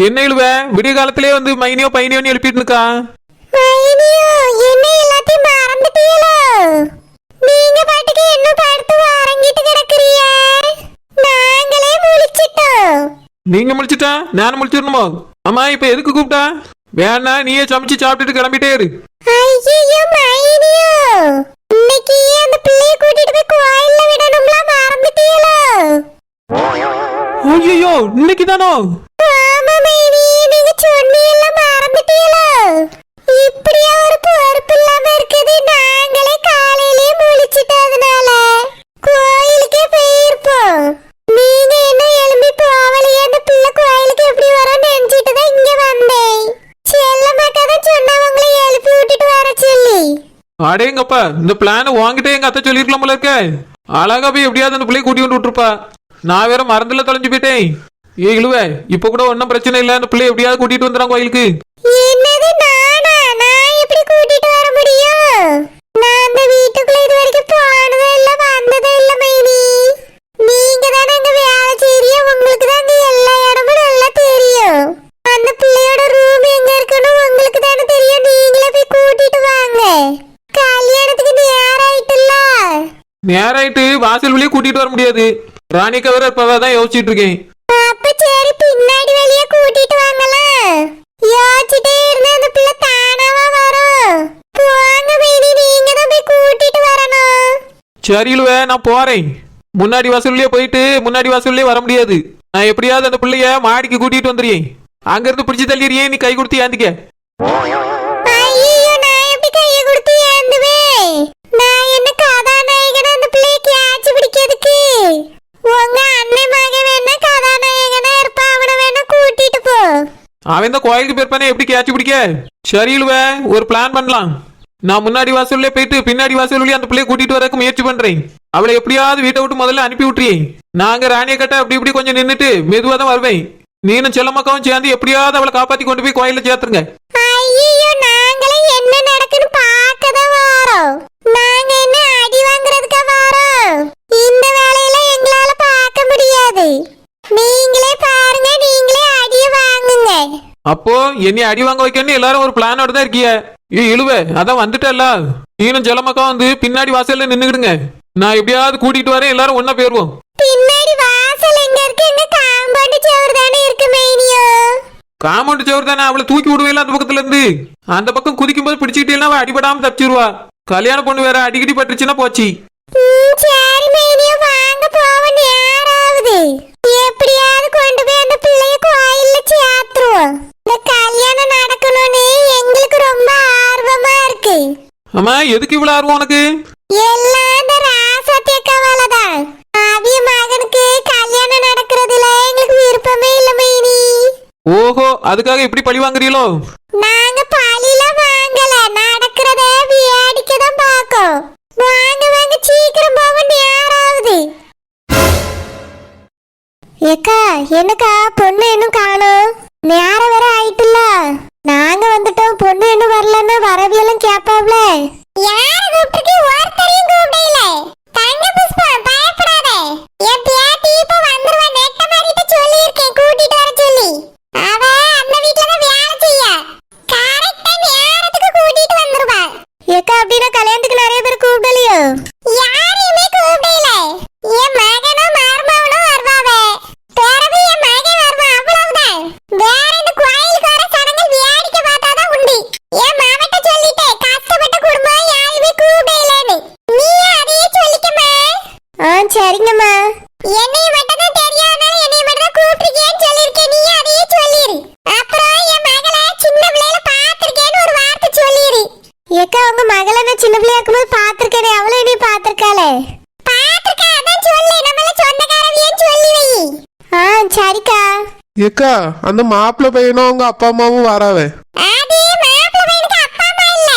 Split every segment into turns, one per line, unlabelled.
என்ன இழுவ விடிய காலத்திலே வந்து மைனியோ பையனியோன்னு எழுப்பிட்டு இருக்கா
மைனியோ என்ன எல்லாத்தையும் மறந்துட்டீங்களோ நீங்க பாட்டுக்கு இன்னும் படுத்து உறங்கிட்டு கிடக்குறிய நாங்களே முழிச்சிட்டோம்.
நீங்க முடிச்சிட்டா நானும் முடிச்சிடணுமோ அம்மா இப்ப எதுக்கு கூப்பிட்டா? வேணா நீயே சமைச்சு சாப்பிட்டுட்டு கிளம்பிட்டே இரு.
ஐயோ மைனியோ! இன்னைக்கு அந்த பிள்ளைய கூட்டிட்டு போய் கோயில்ல விடணும்ல மறந்துட்டீங்களோ
ஐயோ இன்னைக்கு தானோ அடேங்கப்பா இந்த பிளான் வாங்கிட்டே எங்க அத்தை சொல்லிருக்கலாம் போல இருக்க. அழகா போய் எப்படியாவது அந்த பிள்ளைய கூட்டி வந்து விட்டுருப்பா. நான் வேற மறந்துல தொலைஞ்சு போயிட்டேன். ஏ இழுவ இப்ப கூட ஒன்றும் பிரச்சனை இல்லை அந்த பிள்ளைய எப்படியாவது கூட்டிட்டு வந்துடுறான் கோயிலுக்கு.
என்னது நானா? நான் எப்படி கூட்டிட்டு வர முடியும்? நான் அந்த வீட்டுக்குள்ள இது வரைக்கும்
நேராயிட்டு வாசல் வழியே கூட்டிட்டு வர முடியாது. ராணிக்கா வேற இப்ப தான் யோசிச்சுட்டு இருக்கேன்.
அப்ப சரி பின்னாடி வெளியே கூட்டிட்டு வாங்கலாம் யோசிச்சுட்டே இருந்தா அந்த பிள்ளை தானாவா வரும் போங்க மைனி நீங்க தான் போய் கூட்டிட்டு வரணும்.
சரி இழுவ நான் போறேன். முன்னாடி வாசல்லையே போயிட்டு முன்னாடி வாசல்லையே வர முடியாது. நான் எப்படியாவது அந்த பிள்ளைய மாடிக்கு கூட்டிட்டு வந்துடுறேன். அங்க இருந்து பிடிச்சு தள்ளிடுறியே நீ கை கொடுத்து ஏந்திக்க.
அவன்
தான் கோயிலுக்கு போயிருப்பானே எப்படி கேட்ச் பிடிக்க? சரி ஒரு பிளான் பண்ணலாம். நான் முன்னாடி வாசல்லே போயிட்டு பின்னாடி வாசல் வழியா அந்த பிள்ளைய கூட்டிட்டு வரக்கு முயற்சி பண்றேன். அவளை எப்படியாவது வீட்டை விட்டு முதல்ல அனுப்பி விட்டுறேன். நாங்க ராணிய கட்ட அப்படி இப்படி கொஞ்சம் நின்றுட்டு மெதுவா தான் வருவேன். நீனும் செல்லம்மாக்காவும் சேர்ந்து எப்படியாவது அவளை காப்பாத்தி கொண்டு போய் கோயில சேர்த்துருங்க.
நாங்களே என்ன நடக்குன்னு பார்க்க தான் நாங்க என்ன அடி வாங்குறதுக்கா வரோம் இந்த வேலையெல்லாம் எங்களால பார்க்க முடியாது நீங்களே பாருங்க நீங்களே அடிய வாங்குங்க
அப்போ என்னை அடி வாங்க வைக்கணும்னு எல்லாரும் ஒரு பிளானோட தான் இருக்கிய ஏ இழுவ அதான் வந்துட்டல்ல நீனும் செல்லம்மாக்கா வந்து பின்னாடி வாசல்ல நின்னுக்கிடுங்க. நான் எப்படியாவது கூட்டிட்டு வரேன் எல்லாரும் ஒண்ணா போயிருவோம்
பின்னாடி வாசல் எங்க இருக்கு? எங்க காம்பவுண்ட் சுவர் தானே இருக்கு மைனியோ?
காம்பவுண்ட் சவர் தானே அவளை தூக்கி விடுவேல அந்த பக்கத்துல இருந்து. அந்த பக்கம் குதிக்கும் போது பிடிச்சிக்கிட்டே அவ அடிபடாம தப்பிச்சிருவா. கல்யாண பொண்ணு வேற அடிக்கடி பட்டுச்சுன்னா போச்சு.
சரி வாங்க எப்படியாவது கொண்டு போய் அந்த பிள்ளைய கோயில்ல சேர்த்துருவோம்.
அம்மா எதுக்கு இவ்வளவு ஆர்வம் உனக்கு? ஓஹோ அதுக்காக இப்படி பழி வாங்குறீங்களோ
நாங்க பழில வாங்கல. நடக்கிறத வேடிக்கை தான் பார்க்கோம். வாங்க வாங்க சீக்கிரம் போக நேரம் ஆகுது ஏக்கா என்னக்கா பொண்ணு இன்னும் காணோம் நேரம் வேற ஆயிட்டுல நாங்க வந்துட்டோம் பொண்ணு இன்னும் வரலன்னா வரவியெல்லாம் கேப்பாவ்ல யார கூப்பிட்டு ஒருத்தரையும் கூப்பிடல தங்க புஷ்பா பயப்படாத என் பேத்தி இப்ப வந்துருவா நெட்ட மாதிரிட்ட சொல்லியிருக்கேன் கூட்டிட்டு வர சொல்லி அவ அந்த வீட்ல தான் வேலை செய்ய கரெக்டா நேரத்துக்கு கூட்டிட்டு வந்துருவா ஏக்கா அப்படின்னா கல்யாணத்துக்கு நிறைய பேர் கூப்பிடலையோ யாரையுமே கூப்பிடல என் மகனும் மருமகனும் வருவாவே பிறகு என் மகன் வருவான் அவ்வளவுதான் வேற இந்த கோயிலுக்கு வர சடங்கு வேடிக்கை பார்த்தாதான் உண்டு என் மாவட்ட சொல்லிட்டேன் கஷ்டப்பட்ட குடும்பம் யாருமே கூப்பிடலன்னு நீ அதையே சொல்லிக்கமா ஆ சரிங்கம்மா என்னைய மட்டும் தான் தெரியாதனால என்னைய மட்டும் தான் கூப்பிட்டுருக்கேன்னு சொல்லியிருக்கேன் நீ அதையே சொல்லிரு அப்புறம் என் மகளை சின்ன பிள்ளையில பார்த்திருக்கேன்னு ஒரு வார்த்தை சொல்லிரு ஏக்கா உங்க மகளை நான் சின்ன பிள்ளையா இருக்கும்போது பார்த்திருக்கேனே அவளை நீ பார்த்திருக்காளே. பார்த்திருக்கா அதான் சொல்லு. நம்மள சொந்தக்காரவியன்னு சொல்லி வை. ஆ சரிக்கா.
ஏக்கா அந்த மாப்பிள்ளை பையனும் அவங்க அப்பா அம்மாவும் வராவே
மாப்பிள்ளை பையனுக்கு அப்பா அம்மா இல்ல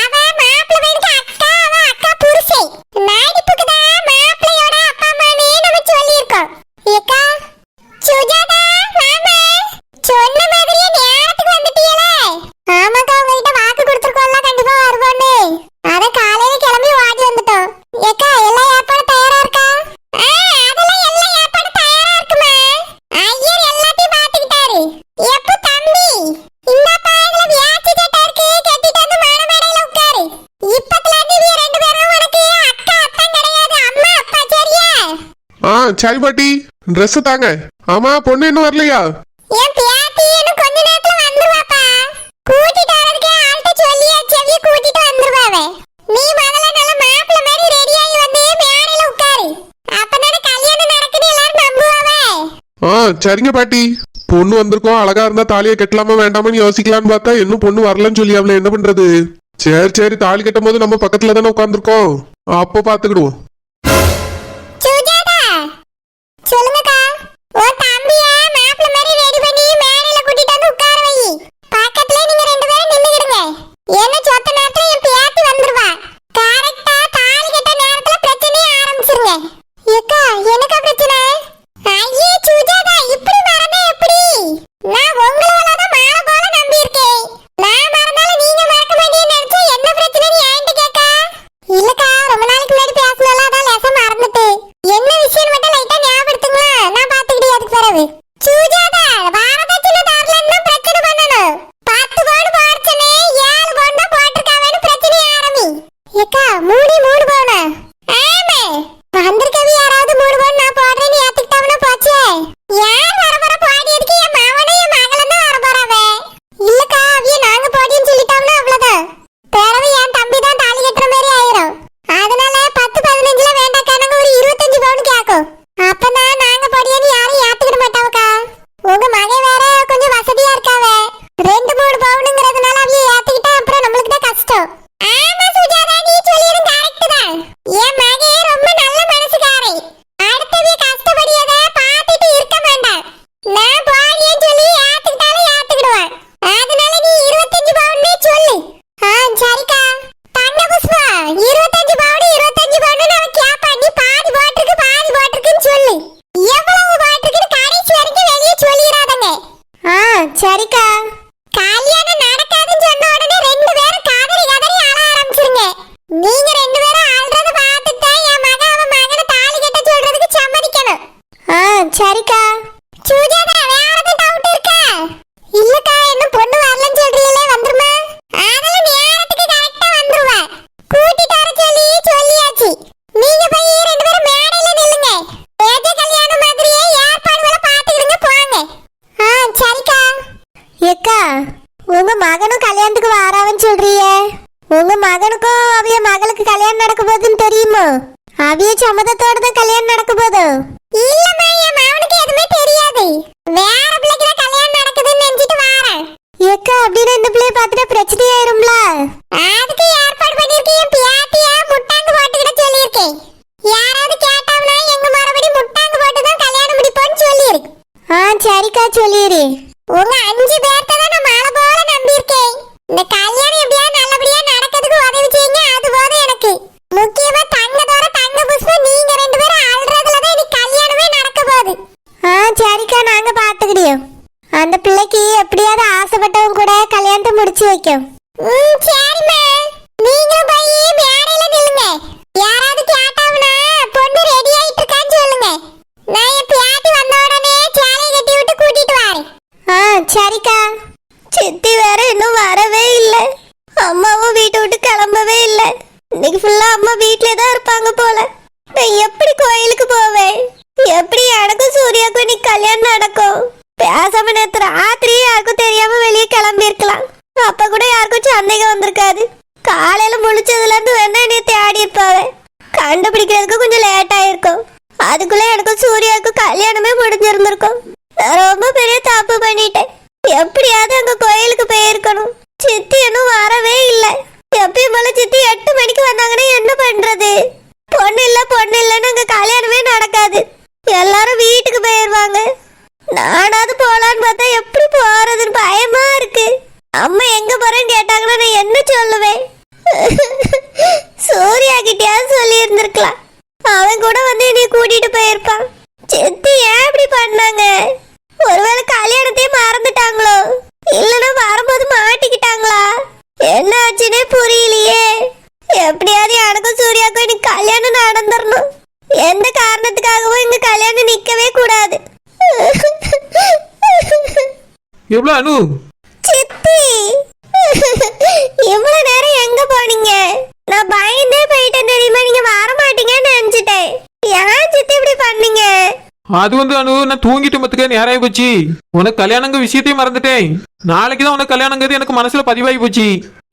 அவ மாப்பிள்ளை பையனுக்கு அக்கா அவ அக்கா புருஷன் நடிப்புக்கு தான் மாப்பிள்ளையோட அப்பா அம்மானே நம்ம சொல்லியிருக்கோம் ஏக்கா சுஜாதா மாமா சொன்ன மாதிரியே நேரத்துக்கு வந்துட்டீங்களே ஆமாக்கா உங்ககிட்ட வாக்கு கொடுத்துருக்கோம்ல கண்டிப்பா வருவோன்னு அத காலையில கிளம்பி ஓடி வந்துட்டோம் ஏக்கா எல்லா ஏற்பாடும் தயாரா இருக்கா ஆ அதெல்லாம் எல்லா ஏற்பாடும் தயாரா இருக்குமா ஐயர் எல்லாத்தையும் பாத்துக்கிட்டாரு சரி பாட்டி ட்ரெஸ் தாங்க. ஆமா பொண்ணு இன்னும் வரலையா? ஆ சரிங்க பாட்டி. பொண்ணு வந்திருக்கோம் அழகா இருந்தா தாலியை கட்டலாமா வேண்டாமான்னு யோசிக்கலான்னு பார்த்தா இன்னும் பொண்ணு வரலன்னு சொல்லி அவளை என்ன பண்றது? சரி சரி தாலி கட்டும் போது நம்ம பக்கத்துல தானே உட்காந்துருக்கோம் அப்போ பாத்துக்கிடுவோம்
சரிக்கா. சுஜாதா வேற எதுவும் டவுட் இருக்கா? இல்லக்கா இன்னும் பொண்ணு வரலன்னு சொல்றீங்களே வந்துருமா? அதெல்லாம் நேரத்துக்கு கரெக்டா வந்துருவா. கூட்டிட்டு வர சொல்லி சொல்லியாச்சு. நீங்க போய் ரெண்டு பேரும் மேடையில நில்லுங்க. பேஜ கல்யாணம் மாதிரியே ஏற்பாடுகளை பாத்துக்கிடுங்க போங்க. ஆ சரிக்கா. ஏக்கா உங்க மகனும் கல்யாணத்துக்கு வாராவன்னு சொல்றியே உங்க மகனுக்கும் அவிய மகளுக்கு கல்யாணம் நடக்க போகுதுன்னு தெரியுமோ? அவிய சம்மதத்தோட தான் கல்யாணம் நடக்க போதும் இல்லம்மா என் மகனுக்கு எதுவுமே தெரியாது வேற பிள்ளைக்கு தான் கல்யாணம் நடக்குதுன்னு நினைச்சிட்டு வாரேன் ஏக்கா அப்படின்னா இந்த பிள்ளைய பார்த்துட்டா பிரச்சனை ஆயிரும்ல அதுக்கு ஏற்பாடு பண்ணிருக்கேன் என் பியாத்திய முட்டாங்கு போட்டுக்கிட சொல்லியிருக்கேன் யாராவது கேட்டாங்கன்னா எங்க மறுபடி முட்டாங்கு போட்டு தான் கல்யாணம் முடிப்போம்னு சொல்லியிருக்கு ஆ சரி. உங்க அஞ்சு பேர்த்த தான் நான் மாலை போல நம்பியிருக்கேன். இந்த கல்யாணம் எப்படியா நல்லபடியா நடக்கிறதுக்கு உதவி செய்யுங்க. அது போதும் எனக்கு. முக்கியமா தங்கதோர தங்க புஷ்பம் நீங்க ரெண்டு பேரும் அழுறதுல தான் இன்னைக்கு கல்யாணமே நடக்க போகுது. ஆ சரிக்கா நாங்க பாத்துக்கிடியோம் அந்த பிள்ளைக்கு எப்படியாவது ஆசைப்பட்டவங்க கூட கல்யாணத்தை முடிச்சு வைக்கும் ம் சரிம்மா நீங்களும் போய் மேடையில நில்லுங்க யாராவது கேட்டாங்கன்னா பொண்ணு ரெடி ஆயிட்டு இருக்கான்னு சொல்லுங்க நான் என் பியாட்டி வந்த உடனே சேலை கட்டி விட்டு கூட்டிட்டு வரேன் ஆ சரிக்கா சித்தி வேற இன்னும் வரவே இல்லை அம்மாவும் வீட்டை விட்டு கிளம்பவே இல்லை இன்னைக்கு வீட்லயே தான் இருப்பாங்க போல. நான் எப்படி கோயிலுக்கு போவேன்? எப்படி எனக்கும் சூர்யாக்கும் இன்னைக்கு கல்யாணம் நடக்கும்? பேசாம நேத்து ராத்திரி யாருக்கும் தெரியாம வெளியே கிளம்பி இருக்கலாம் அப்ப கூட யாருக்கும் சந்தேகம் வந்திருக்காது. காலையில முழிச்சதுல இருந்து வேணா என்னைய தேடி இருப்பாவே. கண்டுபிடிக்கிறதுக்கு கொஞ்சம் லேட் ஆயிருக்கும். அதுக்குள்ள எனக்கும் சூர்யாவுக்கும் கல்யாணமே முடிஞ்சிருந்திருக்கும். நான் ரொம்ப பெரிய தப்பு பண்ணிட்டேன். எப்படியாவது அங்க கோயிலுக்கு போயிருக்கணும். சித்தி இன்னும் வரவே இல்லை. எப்பயும் போல சித்தி எட்டு மணிக்கு பண்றது? பொண்ணு இல்ல பொண்ணு இல்லன்னு அங்க கல்யாணமே நடக்காது. எல்லாரும் வீட்டுக்கு போயிருவாங்க. நானாவது போலான்னு பார்த்தா எப்படி போறதுன்னு பயமா இருக்கு. அம்மா எங்க போறேன்னு கேட்டாங்கன்னா நான் என்ன சொல்லுவேன்? சூர்யா கிட்டயாவது சொல்லி இருந்திருக்கலாம் அவன் கூட வந்து என்னை கூட்டிட்டு போயிருப்பான். சித்தி ஏன் இப்படி பண்ணாங்க? ஒருவேளை கல்யாணத்தையே மறந்துட்டாங்களோ? இல்லைன்னா வரும்போது மாட்டிக்கிட்டாங்களா? என்ன ஆச்சுன்னே புரியலையே. எப்படியாவது எனக்கும் சூர்யாவுக்கும் இன்னைக்கு கல்யாணம் நடந்துடணும் எந்த காரணத்துக்காகவும் இங்க கல்யாணம் நிக்கவே கூடாது
எவ்வளோ அனு
சித்தி இவ்வளவு நேரம் எங்க போனீங்க நான் பயந்தே போயிட்டேன் தெரியுமா நீங்க வர மாட்டீங்கன்னு நினைச்சிட்டேன் ஏன் சித்தி இப்படி பண்ணீங்க
அது வந்து அனு நான் தூங்கிட்டு மத்துக்க நேராகி போச்சு உனக்கு கல்யாணங்க விஷயத்தையும் மறந்துட்டேன் நாளைக்கு தான் உனக்கு கல்யாணங்கிறது எனக்கு மனசுல பதிவாகி போச்சு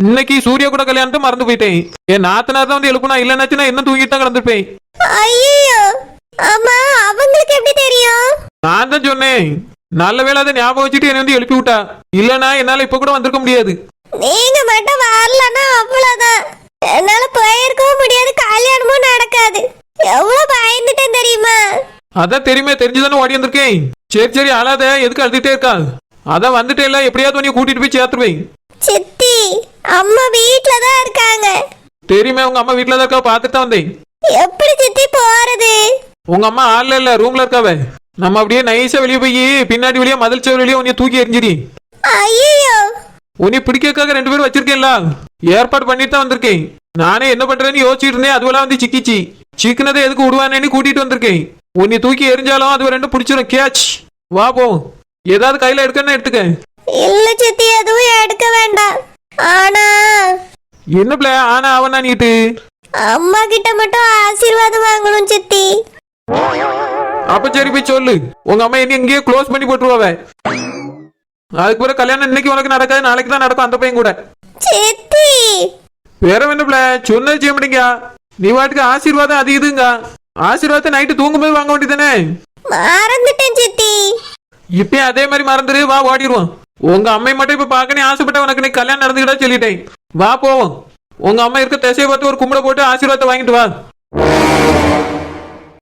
இன்னைக்கு சூர்யா கூட கல்யாணத்தை மறந்து போயிட்டேன். என் நாத்தனார் தான் வந்து எழுப்புனா இல்லைன்னாச்சு நான் என்ன தூங்கிட்டு தான் கிடந்திருப்பேன்.
ஐயோ ஆமா அவங்களுக்கு எப்படி தெரியும்?
நான் தான் சொன்னேன். நல்ல வேளை அதை ஞாபகம் வச்சுட்டு என்னை வந்து எழுப்பி விட்டா. இல்லைன்னா என்னால இப்ப கூட வந்திருக்க முடியாது.
நீங்க மட்டும் வரலன்னா அவ்வளவுதான். என்னால போயிருக்கவும் முடியாது கல்யாணமும் நடக்காது. எவ்வளவு பயந்துட்டேன் தெரியுமா?
அதான் தெரியுமே தெரிஞ்சுதானே ஓடி வந்திருக்கேன். சரி சரி அழாத எதுக்கு அழுதுட்டே இருக்கா? அதான் வந்துட்டே இல்ல எப்படியாவது உன்னை கூட்டிட்டு போய் சேர்த்துருவேன்.
அம்மா வீட்ல தான் இருக்காங்க.
தெரியுமே உங்க அம்மா வீட்டுல தான் இருக்கா? பார்த்துட்டு தான் வந்தேன்.
எப்படி சித்தி போறது?
உங்க அம்மா ஆள்ல இல்ல ரூம்ல இருக்காவ. நம்ம அப்படியே நைஸா வெளியே போய் பின்னாடி வெளியே மதில் சேவல் வெளியே உன்னை தூக்கி எரிஞ்சிரி
ஐயோ
உன்னை பிடிக்கிறதுக்காக ரெண்டு பேரும் வச்சிருக்கேன்ல ஏற்பாடு பண்ணிட்டு தான் வந்திருக்கேன். நானே என்ன பண்றேன்னு யோசிச்சுட்டு இருந்தேன் அதுவெல்லாம் வந்து சிக்கிச்சு சிக்கினதை எதுக்கு விடுவானேன்னு கூட்டிட்டு வந்திருக்கேன். உன்னை தூக்கி எரிஞ்சாலும் அது ரெண்டும் பிடிச்சிரும் கேட்ச். வா போ. ஏதாவது கையில எடுக்கன்னு எடுத்துக்க.
இல்ல சித்தி எதுவும் எடுக்க வேண்டாம். ஆனா
என்ன பிள்ளை? ஆனா அவனா நீட்டு.
அம்மா கிட்ட மட்டும் ஆசீர்வாதம் வாங்கணும் சித்தி.
அப்ப சரி போய் சொல்லு. உங்க அம்மா என்ன இங்கேயே க்ளோஸ் பண்ணி போட்டுருவாவ. அதுக்கு பிறகு கல்யாணம் இன்னைக்கு உனக்கு நடக்காது நாளைக்கு தான் நடக்கும் அந்த பையன் கூட.
சித்தி.
வேற என்ன பிள்ளை? சொன்னது செய்ய மாட்டீங்க. நீ வாட்டுக்கு ஆசீர்வாதம் அது இதுங்க. ஆசீர்வாதத்தை நைட்டு தூங்கும்போது வாங்க வேண்டியதானே
மறந்துட்டேன் சித்தி.
இப்பயும் அதே மாதிரி மறந்துரு வா ஓடிடுவோம். உங்க அம்மை மட்டும் இப்ப பார்க்கணும் ஆசைப்பட்ட உனக்கு நீ கல்யாணம் நடந்துக்கிட்டா சொல்லிட்டேன். வா போவோம். உங்க அம்மா இருக்க திசையை பார்த்து ஒரு கும்பிட போட்டு ஆசீர்வாதத்தை வாங்கிட்டு வா.